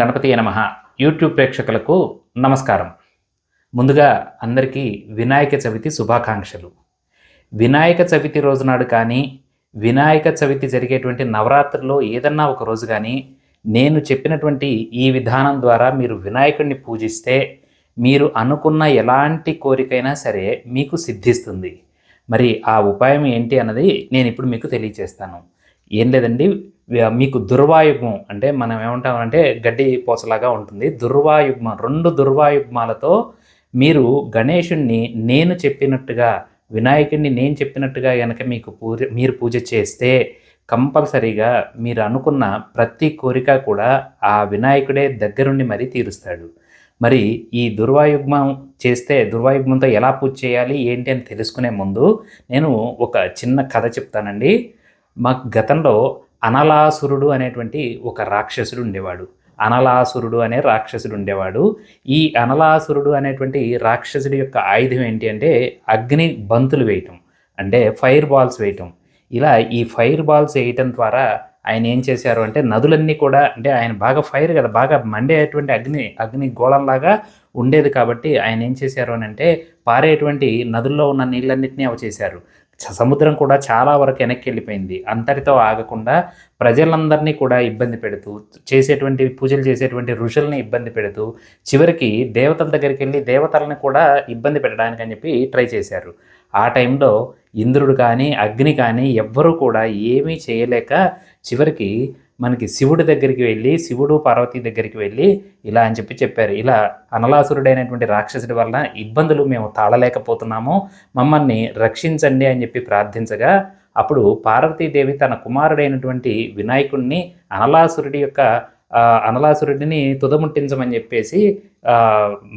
గణపతి నమ. యూట్యూబ్ ప్రేక్షకులకు నమస్కారం. ముందుగా అందరికీ వినాయక చవితి శుభాకాంక్షలు. వినాయక చవితి రోజు నాడు కానీ వినాయక చవితి జరిగేటువంటి నవరాత్రిలో ఏదన్నా ఒక రోజు కానీ నేను చెప్పినటువంటి ఈ విధానం ద్వారా మీరు వినాయకుడిని పూజిస్తే మీరు అనుకున్న ఎలాంటి కోరికైనా సరే మీకు సిద్ధిస్తుంది. మరి ఆ ఉపాయం ఏంటి అన్నది నేను ఇప్పుడు మీకు తెలియచేస్తాను. ఏం లేదండి మీకు దుర్వాయుగ్మం అంటే మనం ఏమంటామంటే గడ్డి పోసలాగా ఉంటుంది. దుర్వాయుగ్మం రెండు దుర్వాయుగ్మాలతో మీరు గణేషుణ్ణి నేను చెప్పినట్టుగా వినాయకుడిని నేను చెప్పినట్టుగా కనుక మీకు పూజ మీరు పూజ చేస్తే కంపల్సరీగా మీరు అనుకున్న ప్రతి కోరిక కూడా ఆ వినాయకుడే దగ్గరుండి మరీ తీరుస్తాడు. మరి ఈ దుర్వాయుగ్మం చేస్తే దుర్వాయుగ్మంతో ఎలా పూజ చేయాలి ఏంటి అని తెలుసుకునే ముందు నేను ఒక చిన్న కథ చెప్తానండి. మా గతంలో అనలాసురుడు అనేటువంటి ఒక రాక్షసుడు ఉండేవాడు. అనలాసురుడు అనే రాక్షసుడు ఉండేవాడు. ఈ అనలాసురుడు అనేటువంటి రాక్షసుడి యొక్క ఆయుధం ఏంటి అంటే అగ్ని బంతులు వేయటం అంటే ఫైర్ బాల్స్ వేయటం. ఇలా ఈ ఫైర్ బాల్స్ వేయటం ద్వారా ఆయన ఏం చేశారు అంటే నదులన్నీ కూడా అంటే ఆయన బాగా ఫైర్ కదా బాగా మండేటువంటి అగ్ని అగ్ని గోళంలాగా ఉండేది కాబట్టి ఆయన ఏం చేశారు అని అంటే పారేటువంటి నదుల్లో ఉన్న నీళ్ళన్నింటినీ అవి చేశారు. సముద్రం కూడా చాలా వరకు వెనక్కి వెళ్ళిపోయింది అంతటితో ఆగకుండా ప్రజలందరినీ కూడా ఇబ్బంది పెడుతూ చేసేటువంటి పూజలు చేసేటువంటి ఋషుల్ని ఇబ్బంది పెడుతూ చివరికి దేవతల దగ్గరికి వెళ్ళి దేవతలను కూడా ఇబ్బంది పెట్టడానికి అని చెప్పి ట్రై చేశారు. ఆ టైంలో ఇంద్రుడు కానీ అగ్ని కానీ ఎవ్వరూ కూడా ఏమీ చేయలేక చివరికి మనకి శివుడి దగ్గరికి వెళ్ళి శివుడు పార్వతి దగ్గరికి వెళ్ళి ఇలా అని చెప్పి చెప్పారు. ఇలా అనలాసురుడైనటువంటి రాక్షసుడి వలన ఇబ్బందులు మేము తాళలేకపోతున్నాము. మమ్మల్ని రక్షించండి అని చెప్పి ప్రార్థించగా అప్పుడు పార్వతీదేవి తన కుమారుడైనటువంటి వినాయకుడిని అనలాసురుడి యొక్క అనలాసురుడిని తుదముట్టించమని చెప్పేసి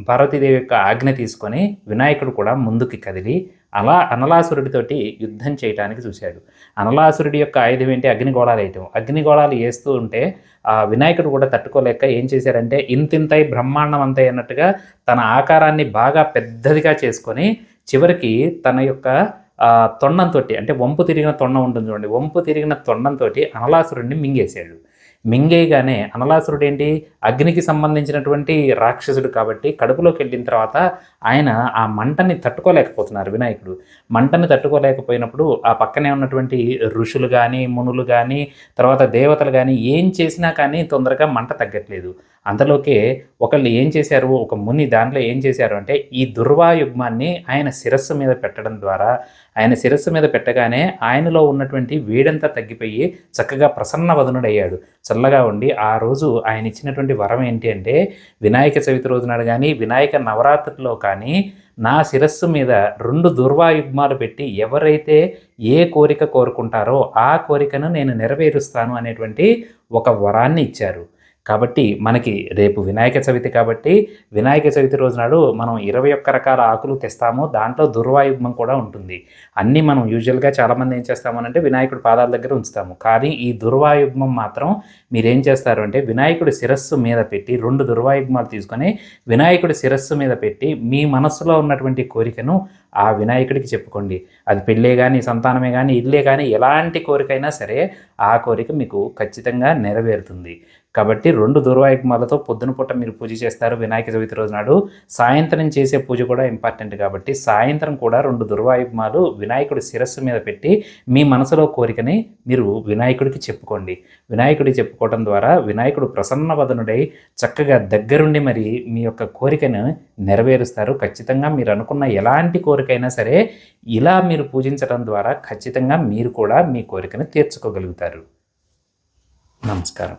పార్వతీదేవి యొక్క ఆజ్ఞ తీసుకొని వినాయకుడు కూడా ముందుకి కదిలి అలా అనలాసురుడితోటి యుద్ధం చేయడానికి చూశాడు. అనలాసురుడి యొక్క ఆయుధం ఏంటి? అగ్నిగోళాలు వేయటం. అగ్నిగోళాలు వేస్తూ ఉంటే ఆ వినాయకుడు కూడా తట్టుకోలేక ఏం చేశారంటే ఇంతింతై బ్రహ్మాండం అంతై అన్నట్టుగా తన ఆకారాన్ని బాగా పెద్దదిగా చేసుకొని చివరికి తన యొక్క తొండంతో అంటే వంపు తిరిగిన తొండం ఉంటుంది చూడండి. వంపు తిరిగిన తొండంతో అనలాసురుడిని మింగేశాడు. మింగేయగానే అనలాసురుడు ఏంటి అగ్నికి సంబంధించినటువంటి రాక్షసుడు కాబట్టి కడుపులోకి వెళ్ళిన తర్వాత ఆయన ఆ మంటని తట్టుకోలేకపోతున్నారు వినాయకుడు. మంటని తట్టుకోలేకపోయినప్పుడు ఆ పక్కనే ఉన్నటువంటి ఋషులు కానీ మునులు కానీ తర్వాత దేవతలు కానీ ఏం చేసినా కానీ తొందరగా మంట తగ్గట్లేదు. అంతలోకే ఒకళ్ళు ఏం చేశారు? ఒక ముని దాంట్లో ఏం చేశారు? అంటే ఈ దుర్వాయుగ్మాన్ని ఆయన శిరస్సు మీద పెట్టడం ద్వారా ఆయన శిరస్సు మీద పెట్టగానే ఆయనలో ఉన్నటువంటి వేడంతా తగ్గిపోయి చక్కగా ప్రసన్న వదనుడయ్యాడు. చల్లగా ఉండి ఆ రోజు ఆయన ఇచ్చినటువంటి వరం ఏంటి అంటే వినాయక చవితి రోజు నాడు కానీ వినాయక నవరాత్రిలో కానీ నా శిరస్సు మీద రెండు దుర్వాయుగ్మాలు పెట్టి ఎవరైతే ఏ కోరిక కోరుకుంటారో ఆ కోరికను నేను నెరవేరుస్తాను అనేటువంటి ఒక వరాన్ని ఇచ్చారు. కాబట్టి మనకి రేపు వినాయక చవితి కాబట్టి వినాయక చవితి రోజు నాడు మనం ఇరవై ఒక్క రకాల ఆకులు తెస్తాము. దాంట్లో దుర్వాయుగ్మం కూడా ఉంటుంది. అన్నీ మనం యూజువల్గా చాలామంది ఏం చేస్తామనంటే వినాయకుడి పాదాల దగ్గర ఉంచుతాము. కానీ ఈ దుర్వాయుగ్మం మాత్రం మీరేం చేస్తారు అంటే వినాయకుడి శిరస్సు మీద పెట్టి రెండు దుర్వాయుగ్మాలు తీసుకొని వినాయకుడి శిరస్సు మీద పెట్టి మీ మనస్సులో ఉన్నటువంటి కోరికను ఆ వినాయకుడికి చెప్పుకోండి. అది పెళ్ళే కానీ సంతానమే కానీ ఇల్లే కానీ ఎలాంటి కోరికైనా సరే ఆ కోరిక మీకు ఖచ్చితంగా నెరవేరుతుంది. కాబట్టి రెండు దుర్వాయుగ్మాలతో పొద్దున పూట మీరు పూజ చేస్తారు. వినాయక చవితి రోజు నాడు సాయంత్రం చేసే పూజ కూడా ఇంపార్టెంట్ కాబట్టి సాయంత్రం కూడా రెండు దుర్వాయుగ్మాలు వినాయకుడి శిరస్సు మీద పెట్టి మీ మనసులో కోరికని మీరు వినాయకుడికి చెప్పుకోండి. వినాయకుడికి చెప్పుకోవడం ద్వారా వినాయకుడు ప్రసన్నవదనుడై చక్కగా దగ్గరుండి మరి మీ యొక్క కోరికను నెరవేరుస్తారు. ఖచ్చితంగా మీరు అనుకున్న ఎలాంటి కోరికైనా సరే ఇలా మీరు పూజించడం ద్వారా ఖచ్చితంగా మీరు కూడా మీ కోరికను తీర్చుకోగలుగుతారు. నమస్కారం